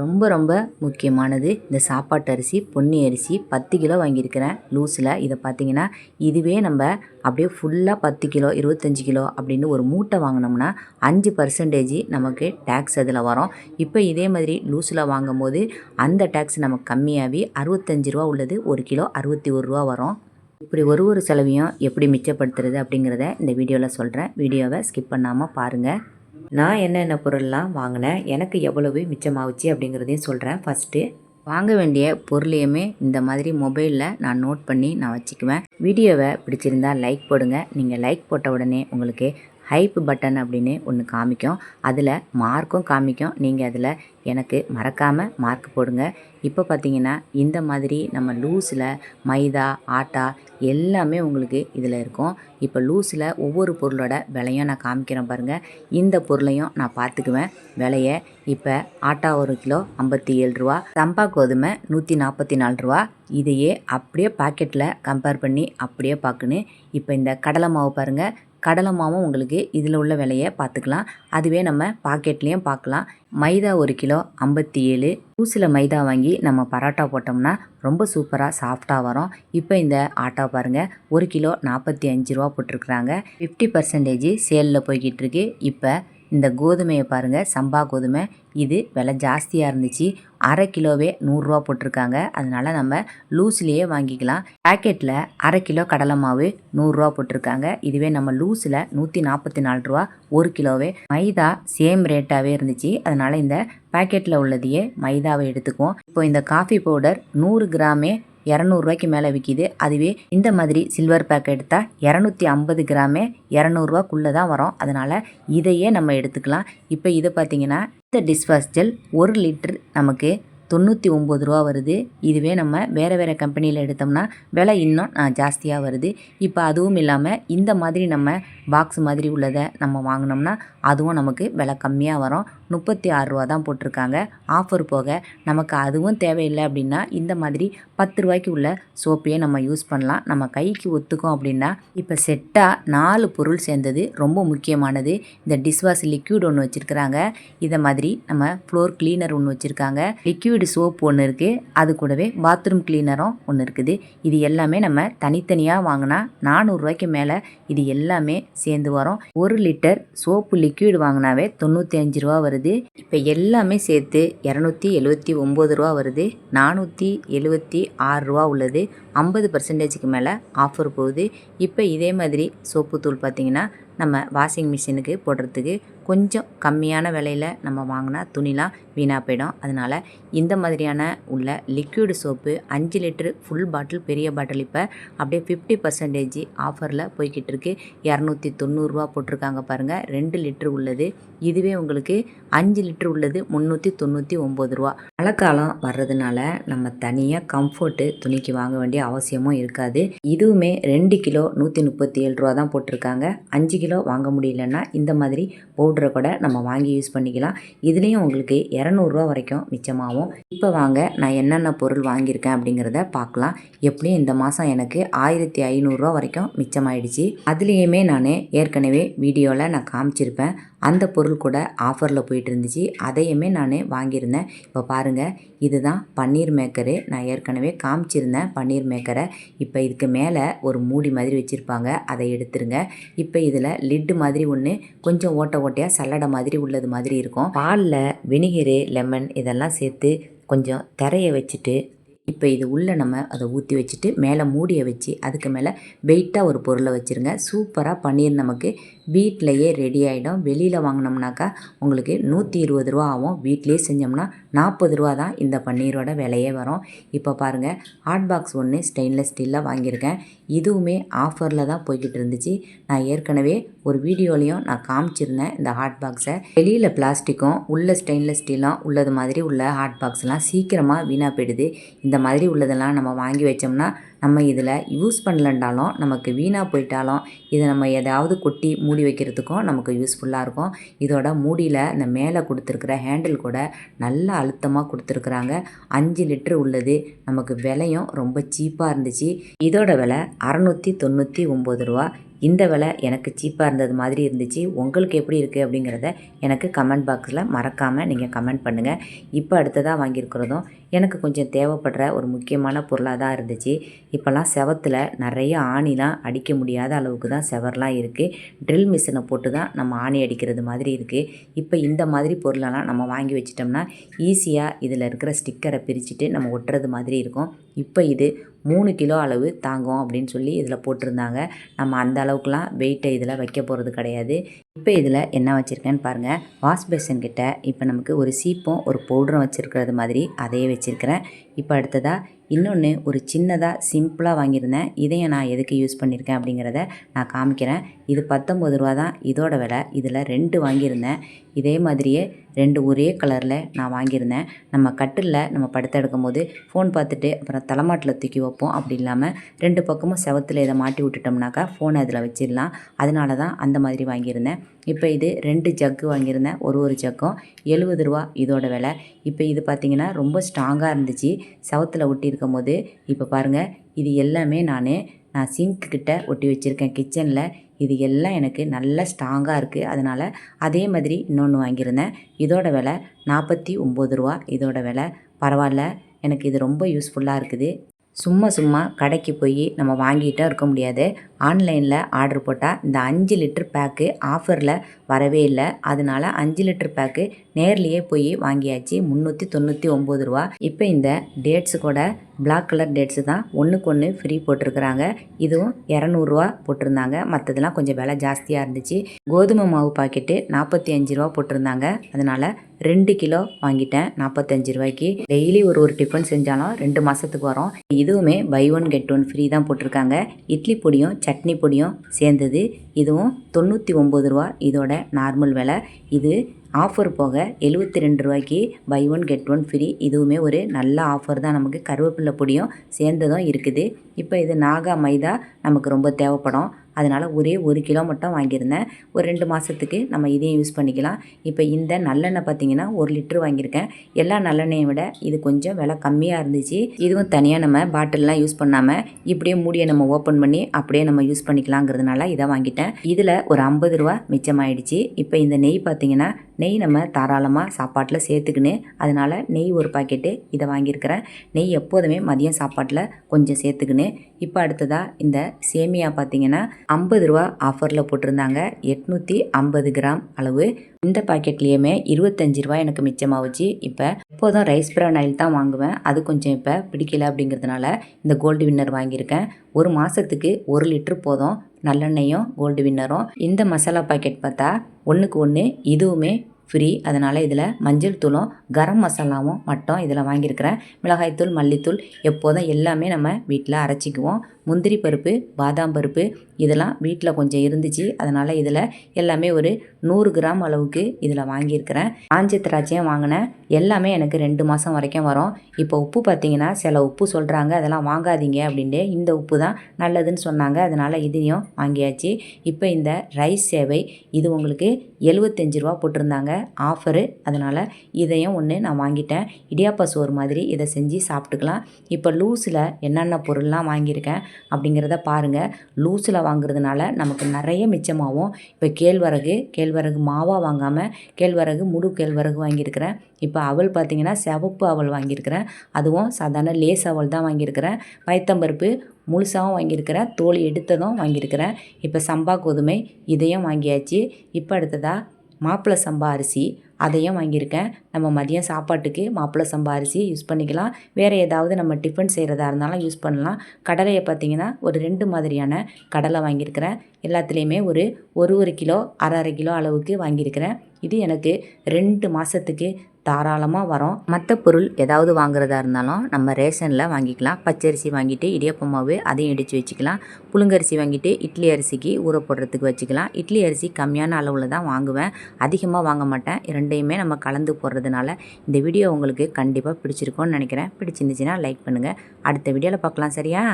ரொம்ப ரொம்ப முக்கியமானது. இந்த சாப்பாட்டு அரிசி பொன்னி அரிசி பத்து கிலோ வாங்கியிருக்கிறேன். லூஸில் இதை பார்த்தீங்கன்னா இதுவே நம்ம அப்படியே ஃபுல்லாக பத்து கிலோ இருபத்தஞ்சி கிலோ அப்படின்னு ஒரு மூட்டை வாங்கினோம்னா அஞ்சு பர்சன்டேஜ் நமக்கு டேக்ஸ் அதில் வரும். இப்போ இதே மாதிரி லூஸில் வாங்கும்போது அந்த டேக்ஸ் நமக்கு கம்மியாகி அறுபத்தஞ்சு ரூபா உள்ளது ஒரு கிலோ அறுபத்தி ஒரு ரூபா வரும். இப்படி ஒரு ஒரு செலவையும் எப்படி மிச்சப்படுத்துறது அப்படிங்கிறத இந்த வீடியோவில் சொல்கிறேன். வீடியோவை ஸ்கிப் பண்ணாமல் பாருங்கள். நான் என்னென்ன பொருள்லாம் வாங்கினேன் எனக்கு எவ்வளவு மிச்சமாகுச்சு அப்படிங்கிறதையும் சொல்கிறேன் ஃபஸ்ட்டு வாங்க வேண்டிய பொருளையுமே இந்த மாதிரி மொபைலில் நான் நோட் பண்ணி நான் வச்சுக்குவேன். வீடியோவை பிடிச்சிருந்தா லைக் போடுங்க. நீங்கள் லைக் போட்ட உடனே உங்களுக்கு ஹைப் பட்டன் அப்படின்னு ஒன்று காமிக்கும். அதில் மார்க்கும் காமிக்கும். நீங்கள் அதில் எனக்கு மறக்காமல் மார்க் போடுங்க. இப்போ பார்த்தீங்கன்னா இந்த மாதிரி நம்ம லூஸில் மைதா ஆட்டா எல்லாமே உங்களுக்கு இதில் இருக்கும். இப்போ லூஸில் ஒவ்வொரு பொருளோட விலையும் நான் காமிக்கிறேன் பாருங்கள் இந்த பொருளையும் நான் பார்த்துக்குவேன். விலையை இப்போ ஆட்டா ஒரு கிலோ ஐம்பத்தி ஏழு ரூபா சம்பா கோதுமை நூற்றி நாற்பத்தி நாலு ரூபா. இதையே அப்படியே பாக்கெட்டில் கம்பேர் பண்ணி அப்படியே பார்க்கணும். இப்போ இந்த கடலை மாவு பாருங்கள் கடலை மாவும் உங்களுக்கு இதில் உள்ள விலையை பார்த்துக்கலாம். அதுவே நம்ம பாக்கெட்லேயும் பார்க்கலாம். மைதா ஒரு கிலோ ஐம்பத்தி ஏழு ஊசியில் மைதா வாங்கி நம்ம பரோட்டா போட்டோம்னா ரொம்ப சூப்பராக சாஃப்டாக வரும். இப்போ இந்த ஆட்டா பாருங்கள் ஒரு கிலோ நாற்பத்தி அஞ்சு ரூபா போட்டிருக்குறாங்க. ஃபிஃப்டி பர்சன்டேஜ் சேலில் போய்கிட்டு இருக்கு. இப்போ இந்த கோதுமையை பாருங்கள் சம்பா கோதுமை. இது விலை ஜாஸ்தியாக இருந்துச்சு. அரை கிலோவே நூறுரூவா போட்டிருக்காங்க. அதனால் நம்ம லூஸ்லேயே வாங்கிக்கலாம். பேக்கெட்டில் அரை கிலோ கடலை மாவு நூறுரூவா போட்டிருக்காங்க. இதுவே நம்ம லூஸில் நூற்றி நாற்பத்தி நாலு ரூபா ஒரு கிலோவே. மைதா சேம் ரேட்டாகவே இருந்துச்சு. அதனால் இந்த பேக்கெட்டில் உள்ளதையே மைதாவை எடுத்துக்குவோம். இப்போ இந்த காஃபி பவுடர் நூறு கிராமே இரநூறுவாய்க்கு மேலே விற்கிது அதுவே இந்த மாதிரி சில்வர் பேக் எடுத்தால் இரநூத்தி ஐம்பது கிராமே இரநூறுவாக்குள்ளே தான் வரும். அதனால் இதையே நம்ம எடுத்துக்கலாம். இப்போ இதை பார்த்திங்கன்னா இந்த டிஷ்வாஷ் ஜெல் ஒரு லிட்டர் நமக்கு தொண்ணூற்றி ஒம்பது ரூபா வருது. இதுவே நம்ம வேறு வேறு கம்பெனியில் எடுத்தோம்னா விலை இன்னும் ஜாஸ்தியாக வருது. இப்போ அதுவும் இல்லாமல் இந்த மாதிரி நம்ம பாக்ஸ் மாதிரி உள்ளதை நம்ம வாங்கினோம்னா அதுவும் நமக்கு விலை கம்மியாக வரும். முப்பத்தி ஆறு ரூபா தான் போட்டிருக்காங்க. ஆஃபர் போக நமக்கு அதுவும் தேவையில்லை அப்படின்னா இந்த மாதிரி பத்து ரூபாய்க்கு உள்ள சோப்பையே நம்ம யூஸ் பண்ணலாம். நம்ம கைக்கு ஒத்துக்கும் அப்படின்னா இப்போ செட்டாக நாலு பொருள் சேர்ந்தது ரொம்ப முக்கியமானது. இந்த டிஷ்வாஷ் லிக்யூட் ஒன்று வச்சுருக்குறாங்க. இதை மாதிரி நம்ம ஃப்ளோர் கிளீனர் ஒன்று வச்சுருக்காங்க. லிக்யூடு சோப் ஒன்று இருக்குது அது கூடவே பாத்ரூம் கிளீனரும் ஒன்று இருக்குது. இது எல்லாமே நம்ம தனித்தனியாக வாங்கினா நானூறுரூவாய்க்கு மேலே இது எல்லாமே சேர்ந்து வரும். ஒரு லிட்டர் சோப்பு லிக்யூடு வாங்கினாவே தொண்ணூற்றி அஞ்சு ரூபா வருது. இப்போ எல்லாமே சேர்த்து இரநூத்தி எழுவத்தி ஒம்பது ரூபா வருது. நானூற்றி எழுவத்தி ஆறு ரூபா உள்ளது. ஐம்பது பர்சன்டேஜுக்கு மேலே ஆஃபர் போகுது. இப்போ இதே மாதிரி சோப்பு தூள் பார்த்திங்கன்னா நம்ம வாஷிங் மிஷினுக்கு போடுறதுக்கு கொஞ்சம் கம்மியான விலையில் நம்ம வாங்கினா துணிலாம் வீணாக போயிடும். அதனால் இந்த மாதிரியான உள்ள லிக்யூடு சோப்பு அஞ்சு லிட்ரு ஃபுல் பாட்டில் பெரிய பாட்டில் இப்போ அப்படியே ஃபிஃப்டி பர்சன்டேஜ் ஆஃபரில் போய்கிட்டு இருக்கு. இரநூத்தி தொண்ணூறுரூவா போட்டிருக்காங்க பாருங்கள் ரெண்டு லிட்ரு உள்ளது. இதுவே உங்களுக்கு அஞ்சு லிட்ரு உள்ளது முந்நூற்றி தொண்ணூற்றி ஒம்பது ரூபா. மழைக்காலம் வர்றதுனால நம்ம தனியாக கம்ஃபர்ட்டு துணிக்கு வாங்க வேண்டிய அவசியமும் இருக்காது. இதுவுமே ரெண்டு கிலோ நூற்றி முப்பத்தி ஏழு ரூபா தான் போட்டிருக்காங்க. அஞ்சு கிலோ வாங்க முடியலன்னா இந்த மாதிரி பவுடர் கூட நம்ம வாங்கி யூஸ் பண்ணிக்கலாம். இதுலேயும் உங்களுக்கு இரநூறுவா வரைக்கும் மிச்சமாகும். இப்போ வாங்க நான் என்னென்ன பொருள் வாங்கியிருக்கேன் அப்படிங்கிறத பார்க்கலாம். எப்படியும் இந்த மாதம் எனக்கு ஆயிரத்தி ஐநூறுரூவா வரைக்கும் மிச்சமாயிடுச்சு. அதுலேயுமே நான் ஏற்கனவே வீடியோவில் நான் காமிச்சிருப்பேன். அந்த பொருள் கூட ஆஃபரில் போயிட்டு இருந்துச்சு அதையுமே நான் வாங்கியிருந்தேன். இப்போ பாருங்கள் இதுதான் பன்னீர் மேக்கரு. நான் ஏற்கனவே காமிச்சிருந்தேன் பன்னீர் மேக்கரை. இப்போ இதுக்கு மேலே ஒரு மூடி மாதிரி வச்சுருப்பாங்க. அதை எடுத்துருங்க. இப்போ இதில் லிட்டு மாதிரி ஒன்று கொஞ்சம் ஓட்ட ஓட்டையாக சல்லடை மாதிரி உள்ளது மாதிரி இருக்கும். பாலில் வினிகரு லெமன் இதெல்லாம் சேர்த்து கொஞ்சம் தரையை வச்சுட்டு இப்போ இது உள்ளே நம்ம அதை ஊற்றி வச்சுட்டு மேலே மூடியை வச்சு அதுக்கு மேலே வெயிட்டாக ஒரு பொருளை வச்சுருங்க. சூப்பராக பன்னீர் நமக்கு வீட்டிலையே ரெடி ஆகிடும் வெளியில் வாங்கினோம்னாக்கா உங்களுக்கு நூற்றி இருபது ரூபா ஆகும். வீட்டிலே செஞ்சோம்னா நாற்பது ரூபா தான் இந்த பன்னீரோட விலையே வரும். இப்போ பாருங்கள் ஹாட் பாக்ஸ் ஒன்று ஸ்டெயின்லெஸ் ஸ்டீலில் வாங்கியிருக்கேன். இதுவுமே ஆஃபரில் தான் போய்கிட்டு இருந்துச்சு. நான் ஏற்கனவே ஒரு வீடியோலையும் நான் காமிச்சிருந்தேன் இந்த ஹாட் பாக்ஸை வெளியில் பிளாஸ்டிக்கும் உள்ள ஸ்டெயின்லெஸ் ஸ்டீலும் உள்ளது மாதிரி உள்ள ஹாட் பாக்ஸ்லாம் சீக்கிரமாக வீணாக போயிடுது. இந்த மாதிரி உள்ளதெல்லாம் நம்ம வாங்கி வச்சோம்னா நம்ம இதில் யூஸ் பண்ணலன்றாலும் நமக்கு வீணாக போயிட்டாலும் இதை நம்ம எதாவது கொட்டி மூடி வைக்கிறதுக்கும் நமக்கு யூஸ்ஃபுல்லாக இருக்கும். இதோட மூடியில் இந்த மேலே கொடுத்துருக்குற ஹேண்டில் கூட நல்லா அழுத்தமாக கொடுத்துருக்குறாங்க. அஞ்சு லிட்ரு உள்ளது. நமக்கு விலையும் ரொம்ப சீப்பாக இருந்துச்சு. இதோட விலை அறநூற்றி தொண்ணூற்றி ஒம்பது ரூபா. இந்த விலை எனக்கு சீப்பாக இருந்தது மாதிரி இருந்துச்சு. உங்களுக்கு எப்படி இருக்குது அப்படிங்கிறத எனக்கு கமெண்ட் பாக்ஸில் மறக்காமல் நீங்கள் கமெண்ட் பண்ணுங்கள் இப்போ அடுத்ததாக வாங்கியிருக்கிறதும் எனக்கு கொஞ்சம் தேவைப்படுற ஒரு முக்கியமான பொருளாக தான் இருந்துச்சு. இப்போல்லாம் செவத்தில் நிறைய ஆணிலாம் அடிக்க முடியாத அளவுக்கு தான் செவர்லாம் இருக்குது ட்ரில் மிஷினை போட்டு தான் நம்ம ஆணி அடிக்கிறது மாதிரி இருக்குது இப்போ இந்த மாதிரி பொருளெல்லாம் நம்ம வாங்கி வச்சிட்டோம்னா ஈஸியாக இதில் இருக்கிற ஸ்டிக்கரை பிரிச்சுட்டு நம்ம ஒட்டுறது மாதிரி இருக்கும். இப்போ இது மூணு கிலோ அளவு தாங்கும் அப்படின்னு சொல்லி இதில் போட்டிருந்தாங்க. நம்ம அந்த அளவுக்குலாம் வெயிட்டை இதில் வைக்க போகிறது கிடையாது. இப்போ இதில் என்ன வச்சுருக்கேன்னு பாருங்கள் வாஷ் பேசன் கிட்ட இப்போ நமக்கு ஒரு சீப்பும் ஒரு பவுடரும் வச்சுருக்கிறது மாதிரி அதையே வச்சுருக்கிறேன். இப்போ அடுத்ததாக இன்னொன்று ஒரு சின்னதாக சிம்பிளாக வாங்கியிருந்தேன். இதையும் நான் எதுக்கு யூஸ் பண்ணியிருக்கேன் அப்படிங்கிறத நான் காமிக்கிறேன். இது பத்தொம்பது ரூபா தான். இதோட விலை. இதில் ரெண்டு வாங்கியிருந்தேன். இதே மாதிரியே ரெண்டு ஒரே கலரில் நான் வாங்கியிருந்தேன். நம்ம கட்டிலில் நம்ம படுத்து எடுக்கும் போது ஃபோன் பார்த்துட்டு அப்புறம் தலைமாட்டில் தூக்கி வைப்போம். அப்படி இல்லாமல் ரெண்டு பக்கமும் செவத்தில் இதை மாட்டி விட்டுட்டோம்னாக்கா ஃபோனை அதில் வச்சிடலாம். அதனால தான் அந்த மாதிரி வாங்கியிருந்தேன். இப்போ இது ரெண்டு ஜக்கு வாங்கியிருந்தேன். ஒரு ஒரு ஜக்கும். எழுபது ரூபா இதோட விலை. இப்போ இது பார்த்திங்கன்னா ரொம்ப ஸ்ட்ராங்காக இருந்துச்சு. செவத்தில் இருக்கும் போது இப்போ பாருங்கள் இது எல்லாமே நான் நான் சிங்க் கிட்ட ஒட்டி வச்சுருக்கேன் கிச்சனில் இது எல்லாம் எனக்கு நல்ல ஸ்ட்ராங்காக இருக்குது அதனால் அதே மாதிரி இன்னொன்று வாங்கியிருந்தேன். இதோட விலை நாற்பத்தி ஒம்பது ரூபா. இதோட விலை பரவாயில்ல. எனக்கு இது ரொம்ப யூஸ்ஃபுல்லாக இருக்குது. சும்மா சும்மா கடைக்கு போய் நம்ம வாங்கிட்டே இருக்க முடியாது. ஆன்லைனில் ஆர்டர் போட்டால் இந்த அஞ்சு லிட்டர் பேக்கு ஆஃபரில் வரவே இல்லை. அதனால் அஞ்சு லிட்டர் பேக்கு நேர்லேயே போய் வாங்கியாச்சு. முந்நூற்றி தொண்ணூற்றி ஒம்பது ரூபா. இப்போ இந்த டேட்ஸு கூட பிளாக் கலர் டேட்ஸு தான் ஒன்றுக்கு ஒன்று ஃப்ரீ போட்டிருக்கிறாங்க. இதுவும் இரநூறுவா போட்டிருந்தாங்க. மற்றதெல்லாம் கொஞ்சம் விலை ஜாஸ்தியாக இருந்துச்சு. கோதுமை மாவு பாக்கெட்டு நாற்பத்தி அஞ்சு ரூபா போட்டிருந்தாங்க. அதனால் ரெண்டு கிலோ வாங்கிட்டேன் நாற்பத்தஞ்சு ரூபாய்க்கு. டெய்லி ஒரு ஒரு டிஃபன் செஞ்சாலும் ரெண்டு மாதத்துக்கு வரும். இதுவுமே buy one get one free தான் போட்டிருக்காங்க. இட்லி பொடியும் சட்னி பொடியும் சேர்ந்தது. இதுவும் தொண்ணூற்றி ஒம்பது ரூபா. இதோட நார்மல் விலை. இது ஆஃபர் போக எழுபத்தி ரெண்டு ரூபாய்க்கு buy one get one free இதுவுமே ஒரு நல்ல ஆஃபர் தான். நமக்கு கருவேப்பிலை பொடியும் சேர்ந்ததும் இருக்குது. இப்போ இது நாகா மைதா நமக்கு ரொம்ப தேவைப்படும். அதனால் ஒரே ஒரு கிலோ மட்டும் வாங்கியிருந்தேன். ஒரு ரெண்டு மாதத்துக்கு நம்ம இதையும் யூஸ் பண்ணிக்கலாம். இப்போ இந்த நல்லெண்ணெய் பார்த்தீங்கன்னா ஒரு லிட்டர் வாங்கியிருக்கேன். எல்லா நல்லெண்ணெயை விட இது கொஞ்சம் விலை கம்மியாக இருந்துச்சு. இதுவும் தனியாக நம்ம பாட்டிலெலாம் யூஸ் பண்ணாமல் இப்படியே மூடியை நம்ம ஓப்பன் பண்ணி அப்படியே நம்ம யூஸ் பண்ணிக்கலாங்கிறதுனால இதை வாங்கிட்டேன். இதில் ஒரு ஐம்பது ரூபா மிச்சமாயிடுச்சு. இப்போ இந்த நெய் பார்த்திங்கன்னா நெய் நம்ம தாராளமாக சாப்பாட்டில் சேர்த்துக்கின்னு அதனால் நெய் ஒரு பாக்கெட்டு இதை வாங்கியிருக்கிறேன். நெய் எப்போதுமே மதியம் சாப்பாட்டில் கொஞ்சம் சேர்த்துக்கின்னு. இப்போ அடுத்ததாக இந்த சேமியா பார்த்தீங்கன்னா ஐம்பது ரூபா ஆஃபரில் போட்டிருந்தாங்க. எட்நூற்றி ஐம்பது கிராம் அளவு. இந்த பாக்கெட்லேயுமே இருபத்தஞ்சி ரூபா எனக்கு மிச்சமாகுச்சு இப்போ எப்போதும் ரைஸ் பிரான் ஆயில் தான் வாங்குவேன். அது கொஞ்சம் இப்போ பிடிக்கல அப்படிங்கிறதுனால இந்த கோல்டு வின்னர் வாங்கியிருக்கேன். ஒரு மாதத்துக்கு ஒரு லிட்ரு போதும். நல்லெண்ணெயும் கோல்டு வின்னரும் இந்த மசாலா பாக்கெட் பார்த்தா ஒன்றுக்கு ஒன்று இதுவுமே ஃப்ரீ அதனால் இதில் மஞ்சள் தூளும் கரம் மசாலாவும் மட்டும் இதில் வாங்கியிருக்கிறேன். மிளகாய்த்தூள் மல்லித்தூள் எப்போதும் எல்லாமே நம்ம வீட்டில் அரைச்சிக்குவோம். முந்திரி பருப்பு பாதாம் பருப்பு இதெல்லாம் வீட்டில் கொஞ்சம் இருந்துச்சு. அதனால் இதில் எல்லாமே ஒரு நூறு கிராம் அளவுக்கு இதில் வாங்கியிருக்கிறேன். காஞ்சி திராட்சையும் வாங்கினேன். எல்லாமே எனக்கு ரெண்டு மாதம் வரைக்கும் வரும். இப்போ உப்பு பார்த்தீங்கன்னா சில உப்பு சொல்கிறாங்க அதெல்லாம் வாங்காதீங்க அப்படின்ட்டு. இந்த உப்பு தான் நல்லதுன்னு சொன்னாங்க. அதனால் இதையும் வாங்கியாச்சு. இப்போ இந்த ரைஸ் சேவை இது உங்களுக்கு எழுபத்தஞ்சு ரூபா போட்டிருந்தாங்க ஆஃபரு. அதனால் இதையும் ஒன்று நான் வாங்கிட்டேன். இடியாப்பா சோறு மாதிரி இதை செஞ்சு சாப்பிட்டுக்கலாம். இப்போ லூஸில் என்னென்ன பொருள்லாம் வாங்கியிருக்கேன்? அப்படிங்கிறத பாருங்கள் லூஸில் வாங்குறதுனால நமக்கு நிறைய மிச்சமாகும். இப்போ கேழ்வரகு கேழ்வரகு மாவாக வாங்காமல் கேழ்வரகு முழு கேழ்வரகு வாங்கியிருக்கிறேன். இப்போ அவல் பார்த்திங்கன்னா சிவப்பு அவல் வாங்கியிருக்கிறேன். அதுவும் சாதாரண லேஸ் அவல் தான் வாங்கியிருக்கிறேன். பயத்தம்பருப்பு முழுசாகவும் வாங்கியிருக்கிறேன். தோல் எடுத்ததும் வாங்கியிருக்கிறேன். இப்போ சம்பா கோதுமை இதையும் வாங்கியாச்சு. இப்போ அடுத்ததாக மாப்பிள்ளை சம்பா அரிசி அதையும் வாங்கியிருக்கேன். நம்ம மதியம் சாப்பாட்டுக்கு மாப்பிள்ளை சம்பா அரிசி யூஸ் பண்ணிக்கலாம். வேறு ஏதாவது நம்ம டிஃபன் செய்கிறதா இருந்தாலும் யூஸ் பண்ணலாம். கடலையை பார்த்திங்கன்னா ஒரு ரெண்டு மாதிரியான கடலை வாங்கியிருக்கிறேன். எல்லாத்துலேயுமே ஒரு ஒரு ஒரு கிலோ அரை அரை கிலோ அளவுக்கு வாங்கியிருக்கிறேன். இது எனக்கு ரெண்டு மாதத்துக்கு தாராளமாக வரும். மற்ற பொருள் ஏதாவது வாங்குறதா இருந்தாலும் நம்ம ரேஷனில் வாங்கிக்கலாம். பச்சரிசி வாங்கிட்டு இடியப்பம் மாவு அதையும் இடித்து வச்சுக்கலாம். புழுங்கரிசி வாங்கிட்டு இட்லி அரிசிக்கு ஊற போடுறதுக்கு வச்சுக்கலாம். இட்லி அரிசி கம்மியான அளவில் தான் வாங்குவேன். அதிகமாக வாங்க மாட்டேன். ரெண்டையுமே நம்ம கலந்து போடுறது போடுறதுனால இந்த வீடியோ உங்களுக்கு கண்டிப்பாக பிடிச்சிருக்கோன்னு நினைக்கிறேன். பிடிச்சிருந்துச்சின்னா லைக் பண்ணுங்கள் அடுத்த வீடியோவில் பார்க்கலாம் சரியா?